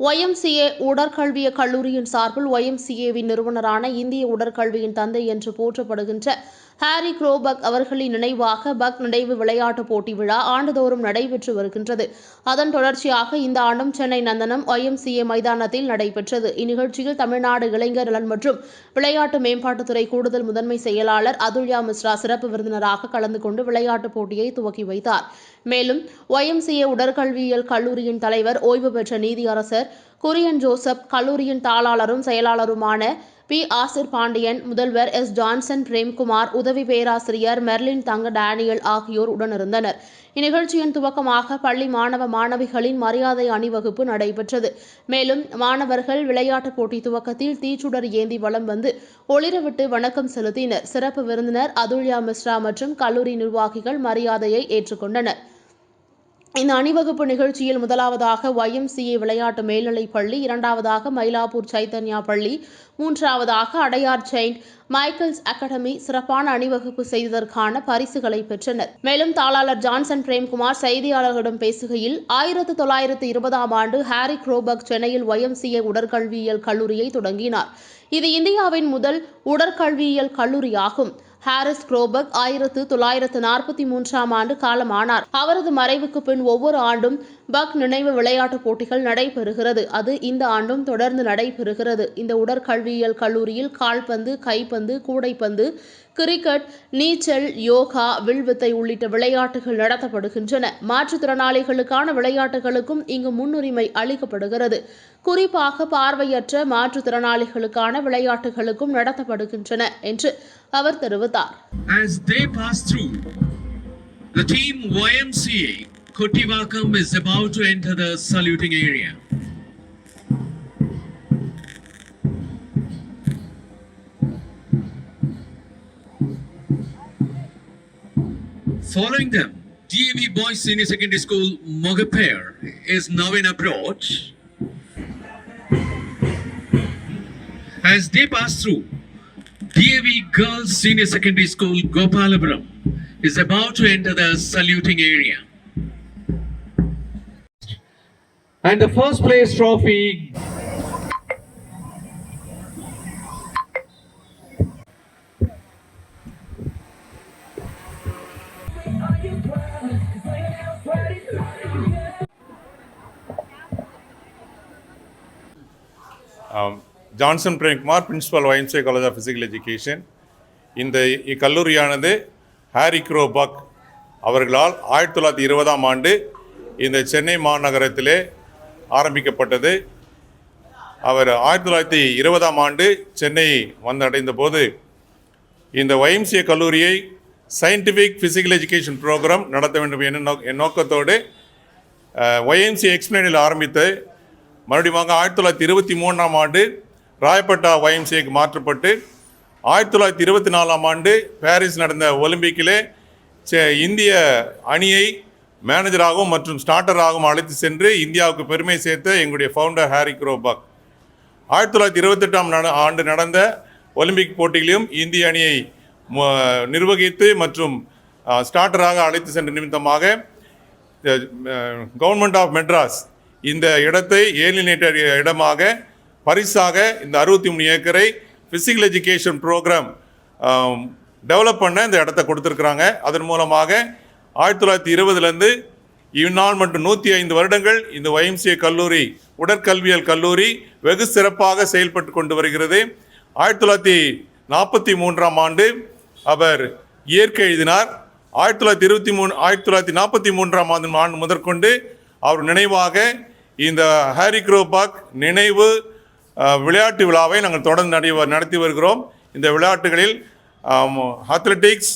YMCA உடற்கல்விய கல்லூரியின் சார்பில் ஒய்எம்சிஏவின் நிறுவனரான இந்திய உடற்கல்வியின் தந்தை என்று போற்றப்படுகின்ற ஹாரி குரோபக் அவர்களின் நினைவாக பக் நினைவு விளையாட்டுப் போட்டி விழா ஆண்டுதோறும் நடைபெற்று வருகின்றது. அதன் தொடர்ச்சியாக இந்த ஆண்டும் சென்னை நந்தனம் ஒய்எம்சிஏ மைதானத்தில் நடைபெற்றது. இந்நிகழ்ச்சியில் தமிழ்நாடு இளைஞர் நலன் மற்றும் விளையாட்டு மேம்பாட்டுத்துறை கூடுதல் முதன்மை செயலாளர் அதுல்யா மிஸ்ரா சிறப்பு விருந்தினராக கலந்து கொண்டு விளையாட்டுப் போட்டியை துவக்கி வைத்தார். மேலும் ஒய்எம்சிஏ உடற்கல்வியியல் கல்லூரியின் தலைவர் ஓய்வு பெற்ற நீதியரசர் குரியன் ஜோசப் கல்லூரியின் தாளாளரும் செயலாளருமான பி. ஆசிர் பாண்டியன் முதல்வர் எஸ். ஜான்சன் பிரேம்குமார் உதவி பேராசிரியர் மெர்லின் தங்க டேனியல் ஆகியோர் உடனிருந்தனர். இந்நிகழ்ச்சியின் துவக்கமாக பள்ளி மாணவ மாணவிகளின் மரியாதை அணிவகுப்பு நடைபெற்றது. மேலும் மாணவர்கள் விளையாட்டுப் போட்டி துவக்கத்தில் தீச்சுடர் ஏந்தி வலம் வந்து ஒளிரவிட்டு வணக்கம் செலுத்தினர். சிறப்பு விருந்தினர் அதுல்யா மிஸ்ரா மற்றும் கல்லூரி நிர்வாகிகள் மரியாதையை ஏற்றுக்கொண்டனர். இந்த அணிவகுப்பு நிகழ்ச்சியில் முதலாவதாக ஒய்எம்சிஏ விளையாட்டு மேல்நிலைப் பள்ளி இரண்டாவதாக மயிலாப்பூர் சைத்தன்யா பள்ளி மூன்றாவதாக அடையார் செயின்ட் மைக்கேல்ஸ் அகாடமி சிறப்பான அணிவகுப்பு செய்ததற்கான பரிசுகளை பெற்றனர். மேலும் தாளாளர் ஜான்சன் பிரேம்குமார் செய்தியாளர்களிடம் பேசுகையில் ஆயிரத்து தொள்ளாயிரத்து இருபதாம் ஆண்டு ஹாரி குரோபக் சென்னையில் ஒய்எம்சிஏ உடற்கல்வியியல் கல்லூரியை தொடங்கினார். இது இந்தியாவின் முதல் உடற்கல்வியியல் கல்லூரியாகும். ஹாரிஸ் குரோபக் ஆயிரத்து தொள்ளாயிரத்து நாற்பத்தி மூன்றாம் ஆண்டு காலமானார். அவரது மறைவுக்கு பின் ஒவ்வொரு ஆண்டும் பக் நினைவு விளையாட்டுப் போட்டிகள் நடைபெறுகிறது. அது இந்த ஆண்டும் தொடர்ந்து நடைபெறுகிறது. இந்த உடற்கல்வியியல் கல்லூரியில் கால்பந்து கைப்பந்து கூடைப்பந்து கிரிக்கெட் நீச்சல் யோகா வில்வித்தை உள்ளிட்ட விளையாட்டுகள் நடத்தப்படுகின்றன. மாற்றுத்திறனாளிகளுக்கான விளையாட்டுகளுக்கும் இங்கு முன்னுரிமை அளிக்கப்படுகிறது. குறிப்பாக பார்வையற்ற மாற்றுத்திறனாளிகளுக்கான விளையாட்டுகளுக்கும் நடத்தப்படுகின்றன என்று அவர் தெரிவித்தார் As they pass through, the team YMCA Kotivakam is about to enter the saluting area. Following them, DAV Boys Senior Secondary School Mogapair is now in approach. As they pass through, DAV Girls Senior Secondary School Gopalapuram is about to enter the saluting area. And the first place trophy ஆம், Johnson Premkumar principal YMCA college of physical education இந்த இக்கல்லூரியானது Harry குரோபக் அவர்களால் ஆயிரத்தி தொள்ளாயிரத்தி இருபதாம் ஆண்டு இந்த சென்னை மாநகரத்திலே ஆரம்பிக்கப்பட்டது. அவர் ஆயிரத்தி தொள்ளாயிரத்தி இருபதாம் ஆண்டு சென்னை வந்தடைந்த போது இந்த ஒய்எம்சிஏ கல்லூரியை சயின்டிஃபிக் ஃபிசிக்கல் எஜுகேஷன் ப்ரோக்ராம் நடத்த வேண்டும் என்ற நோ என் நோக்கத்தோடு ஒய்எம்சி எக்ஸ்பிளைனில் ஆரம்பித்து மறுபடியும் ஆயிரத்தி தொள்ளாயிரத்தி இருபத்தி மூணாம் ஆண்டு ராயப்பட்டா ஒய்எம்சிஏக்கு மாற்றப்பட்டு ஆயிரத்தி தொள்ளாயிரத்தி இருபத்தி நாலாம் ஆண்டு பாரிஸ் நடந்த ஒலிம்பிக்கிலே இந்திய அணியை மேனேஜராகவும் மற்றும் ஸ்டார்டராகவும் அழைத்து சென்று இந்தியாவுக்கு பெருமை சேர்த்த எங்களுடைய ஃபவுண்டர் ஹாரி குரோபாக். ஆயிரத்தி தொள்ளாயிரத்தி இருபத்தெட்டாம் நட ஆண்டு நடந்த ஒலிம்பிக் போட்டியிலும் இந்திய அணியை நிர்வகித்து மற்றும் ஸ்டார்டராக அழைத்து சென்ற நிமித்தமாக கவர்மெண்ட் ஆஃப் மெட்ராஸ் இந்த இடத்தை ஏலினேட்டர் இடமாக பரிசாக இந்த அறுபத்தி மூணு ஏக்கரை ஃபிசிக்கல் எஜுகேஷன் ப்ரோக்ராம் டெவலப் பண்ண இந்த இடத்த கொடுத்துருக்குறாங்க. அதன் மூலமாக ஆயிரத்தி தொள்ளாயிரத்தி இருபதுலேருந்து இந்நாள் மற்றும் நூற்றி ஐந்து வருடங்கள் இந்த ஒய்எம்சிஏ கல்லூரி உடற்கல்வியல் கல்லூரி வெகு சிறப்பாக செயல்பட்டு கொண்டு வருகிறது. ஆயிரத்தி தொள்ளாயிரத்தி நாற்பத்தி மூன்றாம் ஆண்டு அவர் இயற்கை எழுதினார். ஆயிரத்தி தொள்ளாயிரத்தி இருபத்தி மூணு ஆயிரத்தி தொள்ளாயிரத்தி நாற்பத்தி மூன்றாம் ஆண்டு ஆண்டு முதற்கொண்டு அவர் நினைவாக இந்த ஹாரி குரோபாக் நினைவு விளையாட்டு விழாவை நாங்கள் தொடர்ந்து நடை நடத்தி வருகிறோம். இந்த விளையாட்டுகளில் athletics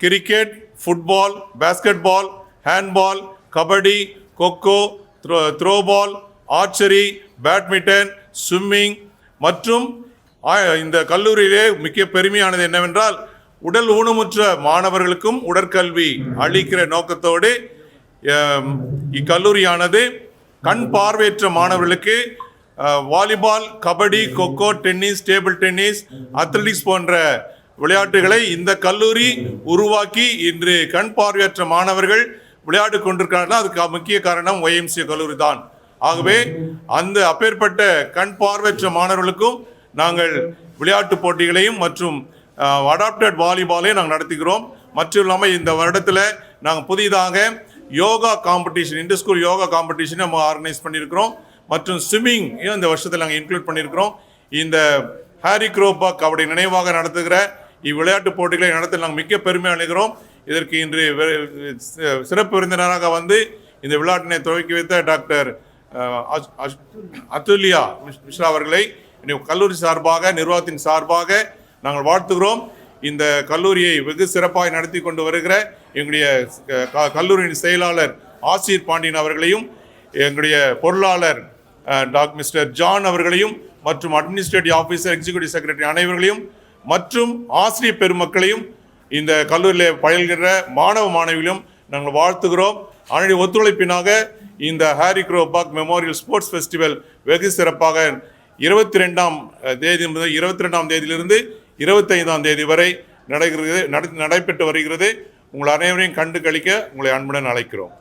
cricket football basketball handball kabaddi kho kho throw throwball archery badminton swimming மற்றும் இந்த கல்லூரியிலே மிக்க பெருமையானது என்னவென்றால் உடல் ஊனமுற்ற மாணவர்களுக்கும் உடற்கல்வி அளிக்கிற நோக்கத்தோடு இக்கல்லூரியானது கண் பார்வையற்ற மாணவர்களுக்கு volleyball kabaddi kho kho tennis table tennis athletics போன்ற விளையாட்டுகளை இந்த கல்லூரி உருவாக்கி இன்று கண் பார்வையற்ற மாணவர்கள் விளையாட்டு கொண்டிருக்கிறார்கள் அதுக்கு முக்கிய காரணம் ஒய்எம்சி கல்லூரி தான். ஆகவே அந்த அப்பேற்பட்ட கண் பார்வையற்ற மாணவர்களுக்கும் நாங்கள் விளையாட்டு போட்டிகளையும் மற்றும் அடாப்டட் வாலிபாலையும் நாங்கள் நடத்துகிறோம். மற்றும் இல்லாமல் இந்த வருடத்தில் நாங்கள் புதிதாக yoga competition inter school yoga காம்படிஷனை நம்ம ஆர்கனைஸ் பண்ணியிருக்கிறோம். மற்றும் ஸ்விம்மிங் இந்த வருஷத்தில் நாங்கள் இன்க்ளூட் பண்ணியிருக்கிறோம்? இந்த ஹாரி குரோபா அவருடைய நினைவாக நடத்துகிற இவ்விளையாட்டுப் போட்டிகளை நடத்த நாங்கள் மிக்க பெருமை அணுகிறோம் இதற்கு இன்று வெ- சிறப்பு விருந்தினராக வந்து இந்த விளையாட்டினை துவக்கி வைத்த டாக்டர் அதுல்யா மிஸ்ரா அவர்களை கல்லூரி சார்பாக நிர்வாகத்தின் சார்பாக நாங்கள் வாழ்த்துகிறோம். இந்த கல்லூரியை வெகு சிறப்பாக நடத்தி கொண்டு வருகிற எங்களுடைய க- கல்லூரியின் செயலாளர் ஆசிர் பாண்டியன் அவர்களையும் எங்களுடைய பொருளாளர் டாக் மிஸ்டர் ஜான் அவர்களையும் மற்றும் அட்மினிஸ்ட்ரேட்டிவ் ஆஃபீஸர் எக்ஸிக்யூட்டிவ் செக்ரட்டரி அனைவர்களையும் மற்றும் ஆசிரியர் பெருமக்களையும் இந்த கல்லூரியில் பயில்கிற மாணவ மாணவிகளையும் நாங்கள் வாழ்த்துகிறோம். அதனுடைய ஒத்துழைப்பினாக இந்த Harry Crowe Buck memorial sports festival வெகு சிறப்பாக இருபத்தி ரெண்டாம் தேதி முதல் இருபத்தி ரெண்டாம் தேதியிலிருந்து இருபத்தைந்தாம் தேதி வரை நடைகிறது நடைபெற்று வருகிறது. உங்கள் அனைவரையும் கண்டு கழிக்க உங்களை அன்புடன் அழைக்கிறோம்.